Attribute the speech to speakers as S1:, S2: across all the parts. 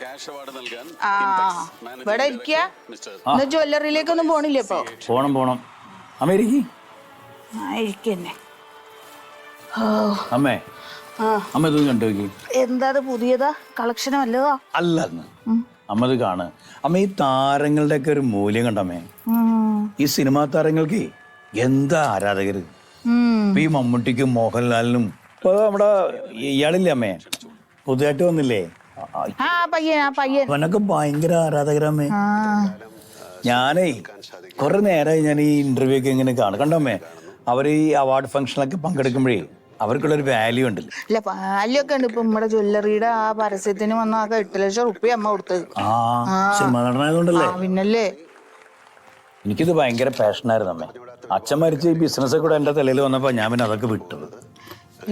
S1: Cash award നൽകാൻ
S2: ഇവിടെ ഇരിക്കുക ഇന്ന് ജ്വല്ലറിയിലേക്കൊന്നും പോണില്ല ഇപ്പൊ?
S3: പോണം പോണം. അമേരിക്ക?
S2: ഇരിക്കന്നെ.
S3: അമ്മേ. അമ്മ ഇതൊന്നും കണ്ടു നോക്കി.
S2: എന്താ അത് പുതിയതാ? കളക്ഷനോ അല്ലതോ
S3: അല്ല അമ്മ ഇത് കാണ്. അമ്മ ഈ താരങ്ങളുടെ ഒക്കെ ഒരു മൂല്യം കണ്ടമ്മേ. ഈ സിനിമാ താരങ്ങൾക്ക് എന്താ ആരാധകര്. ഇപ്പൊ ഈ മമ്മൂട്ടിക്കും മോഹൻലാലിനും ഇപ്പൊ നമ്മുടെ ഇയാളില്ലേ അമ്മേ? പുതുതായിട്ട് വന്നില്ലേ? ആ,
S2: ആ പയ്യൻ ആ പയ്യൻ.
S3: അവനൊക്കെ ഭയങ്കര ആരാധകരമ്മേ.
S2: ആ.
S3: ഞാനേ കുറെ നേരമായി ഞാൻ ഈ ഇന്റർവ്യൂ ഒക്കെ ഇങ്ങനെ കാണും. കണ്ടോമ്മേ അവർ ഈ അവാർഡ് ഫംഗ്ഷനിലൊക്കെ പങ്കെടുക്കുമ്പോഴേ അവർക്കുള്ള ഒരു വാല്യൂ ഉണ്ടല്ലോ
S2: വാല്യൂ ഒക്കെ ഉണ്ട്. ഇപ്പൊ നമ്മുടെ ജ്വല്ലറിയുടെ ആ പരസ്യത്തിന് വന്ന ആകെ എട്ട് ലക്ഷം റുപ്യ അമ്മ കൊടുത്തത്.
S3: ആ സിനിമ നടനായതുകൊണ്ടല്ലേ?
S2: ആ പിന്നല്ലേ?
S3: എനിക്കിത് ഭയങ്കര പാഷനായിരുന്നു അമ്മേ. അച്ഛൻ മരിച്ച് ഈ ബിസിനസ് കൂടെ എന്റെ തലയിൽ വന്നപ്പോ ഞാൻ പിന്നെ അതൊക്കെ വിട്ടു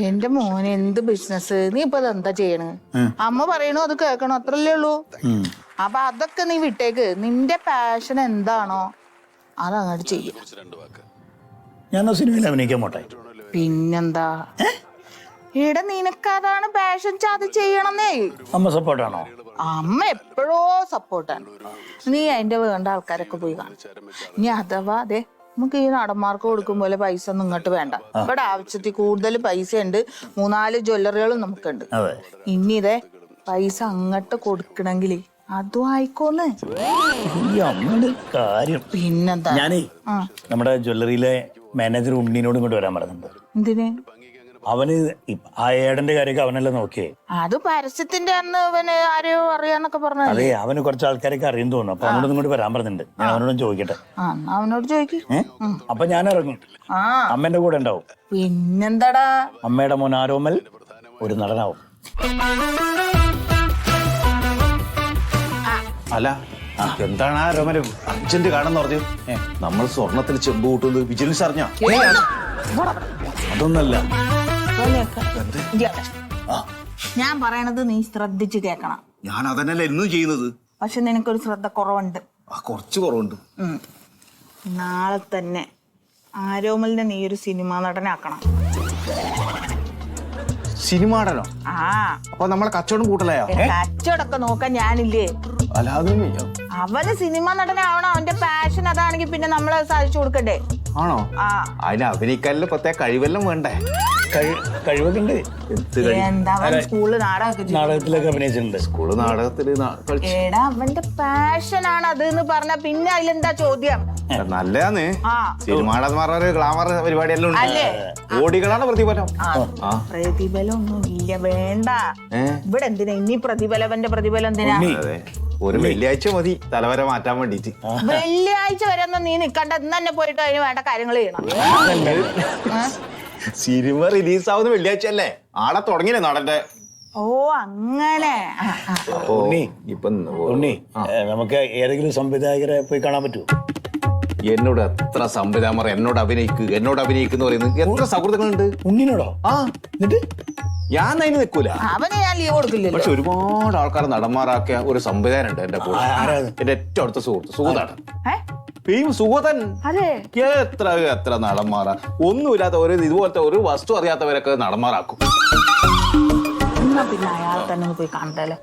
S2: എന്റെ മോൻ എന്ത് ബിസിനസ് നീ ഇപ്പൊ എന്താ ചെയ്യണ്? അമ്മ പറയണു അത് കേൾക്കണോ അത്രല്ലേ ഉള്ളൂ. അപ്പൊ അതൊക്കെ നീ വിട്ടേക്ക്. നിന്റെ പാഷൻ എന്താണോ അതങ്ങോട്ട് ചെയ്യും.
S1: രണ്ട് വാക്ക്
S3: ഞാൻ ആ സിനിമയിൽ അഭിനയിക്കാൻ പോട്ടെ?
S2: പിന്നെന്താ? ഇവിടെ നിനക്ക് അതാണ് പാഷൻ അത് ചെയ്യണമെന്നേ
S3: അമ്മ സപ്പോർട്ടാണോ?
S2: അമ്മ എപ്പോഴോ സപ്പോർട്ടാണ്. നീ അതിന്റെ വേണ്ട ആൾക്കാരൊക്കെ പോയി കാണും. നീ അഥവാ അതെ നമുക്ക് ഈ നടന്മാർക്ക് കൊടുക്കും പോലെ പൈസ ഒന്നും ഇങ്ങോട്ട് വേണ്ട. ഇവിടെ ആവശ്യത്തിൽ കൂടുതൽ പൈസ ഉണ്ട് മൂന്നാൽ ജ്വല്ലറികളും നമുക്കുണ്ട്.
S3: അതെ.
S2: ഇനി ഇതേ പൈസ അങ്ങോട്ട് കൊടുക്കണമെങ്കിൽ അതും ആയിക്കോന്ന്.
S3: ഈ അമ്മയുടെ കാര്യം.
S2: പിന്നെന്താ?
S3: ഞാനേ
S2: ആ.
S3: നമ്മുടെ ജ്വല്ലറിയിലെ മാനേജർ ഉണ്ണിനോട് ഇങ്ങോട്ട് വരാൻ പറഞ്ഞിട്ടുണ്ട്.
S2: എന്തിന്?
S3: അവന് ആ ഏടന്റെ കാര്യമൊക്കെ അവനല്ലേ നോക്കിയേ.
S2: അത് പരസ്യത്തിന്റെ അന്ന് അവന് ആരെയോ അറിയാന്നൊക്കെ പറഞ്ഞു
S3: അതെ അവന് കുറച്ച് ആൾക്കാരൊക്കെ അറിയും തോന്നുന്നു. അപ്പൊ അവനോട് ഇങ്ങോട്ട് വരാൻ പറഞ്ഞിട്ടുണ്ട്. ഞാൻ അവനോടും ചോദിക്കട്ടെ.
S2: ആ എന്നാ അവനോട് ചോദിക്കും.
S3: ഏ? അപ്പൊ ഞാൻ ഇറങ്ങും
S2: ആ.
S3: അമ്മേന്റെ കൂടെ ഉണ്ടാവും.
S2: പിന്നെന്താടാ?
S3: അമ്മയുടെ മോൻ ആരോമൽ ഒരു നടനാവും.
S4: അല്ല എന്താണ് ആ രോമരം അർജന്റ് കാണുന്ന പറഞ്ഞു. നമ്മൾ സ്വർണത്തിൽ ചെമ്പ് കൂട്ടുന്നത് വിജിലൻസ് അറിഞ്ഞോ?
S3: അതൊന്നല്ല.
S2: ഞാൻ പറയണത് നീ ശ്രദ്ധിച്ചു കേക്കണം
S4: ഞാൻ അതന്നല്ല എന്നും ചെയ്യുന്നത്?
S2: പക്ഷെ നിനക്കൊരു ശ്രദ്ധ കുറവുണ്ട്.
S4: ആ കുറച്ച് കുറവുണ്ട്.
S2: നാളെ തന്നെ ആരോമലിനെ നീ ഒരു സിനിമാ നടനാക്കണം.
S4: സിനിമാടനോ
S2: ആ.
S4: അപ്പൊ നമ്മളെ കച്ചവടം കൂട്ടലയോ?
S2: കച്ചവടമൊക്കെ നോക്കാൻ ഞാനില്ലേ?
S4: അല്ലാതെ
S2: അവന് സിനിമ നടനാവണം. അവന്റെ പാഷൻ അതാണെങ്കിൽ പിന്നെ നമ്മളെ സാധിച്ചു കൊടുക്കണ്ടേ?
S4: ആണോ?
S2: ആ.
S4: അതിന് അഭിനയിക്കാനുള്ള പ്രത്യേക കഴിവെല്ലാം വേണ്ടേ?
S3: കഴിവൊക്കെ
S4: എന്ത്
S2: അവൻ സ്കൂളിൽ നാടകമൊക്കെ
S3: നാടകത്തിലൊക്കെ അഭിനയിച്ചിട്ടുണ്ട്.
S4: സ്കൂൾ നാടകത്തിൽ നാ- കളിച്ച്.
S2: എടാ അവന്റെ പാഷൻ ആണ് അത് എന്ന് പറഞ്ഞ പിന്നെ അതിലെന്താ ചോദ്യം?
S4: നല്ലതാന്ന്.
S2: ആ.
S4: സിനിമാടന്മാരുടെ ഗ്ലാമർ പരിപാടിയെല്ലാം ഉണ്ട്.
S2: അല്ലേ?
S4: കോടികളാണ് പ്രതിഫലം. ആ.
S2: പ്രതിഫലം ഒന്നും ഇല്ല വേണ്ട.
S4: ഏ?
S2: ഇവിടെ എന്തിനാ ഇനി പ്രതിഫലവന്റെ പ്രതിഫലം എന്തിനാ?
S4: അതെ. ഒരു വെള്ളിയാഴ്ച മതി. തലവര മാറ്റാൻ വേണ്ടിട്ട്.
S2: വെള്ളിയാഴ്ച വരെ ഒന്നും നീ നിക്കണ്ട. ഇന്ന് തന്നെ പോയിട്ട് അതിന് വേണ്ട കാര്യങ്ങൾ ചെയ്യണം.
S4: സിനിമ റിലീസ് ആവുന്ന വെള്ളിയാഴ്ച അല്ലേ? ആടെ തുടങ്ങിയില്ലേ നടന്റെ
S2: ഓ അങ്ങനെ. ആ, ആ.
S4: അപ്പോ
S3: ഉണ്ണി.
S4: ഇപ്പൊ
S3: ഉണ്ണി ഏ, നമുക്ക് ഏതെങ്കിലും സംവിധായകരെ പോയി കാണാൻ പറ്റുമോ
S4: എന്നോട് എത്ര സംവിധാമർ എന്നോട് അഭിനയിക്കുക എന്നോട് അഭിനയിക്കുന്ന പറയുന്നത്? എത്ര സൗഹൃദങ്ങളുണ്ട്?
S3: ഉണ്ണിനോടോ?
S4: ആ.
S3: എന്നിട്ട്?
S4: ഞാൻ അതിന് നിൽക്കൂല
S2: അവന് ഞാൻ ലീവ് കൊടുക്കില്ലല്ലോ.
S4: പക്ഷെ ഒരുപാട് ആൾക്കാർ നടന്മാരാക്കിയ ഒരു സംവിധാനം ഉണ്ട് എന്റെ കൂടെ എന്റെ ഏറ്റവും അടുത്ത സുഹൃത്ത് സുഹൃത്താണ്
S2: ഏ? സുഗതൻ
S4: എത്ര എത്ര നടന്മാറാ ഒന്നുമില്ലാത്ത ഒരു ഇതുപോലത്തെ ഒരു വസ്തു അറിയാത്തവരൊക്കെ
S2: നടന്മാറാക്കും പിന്നെ അയാൾ തന്നെ പോയി കാണണ്ടല്ലേ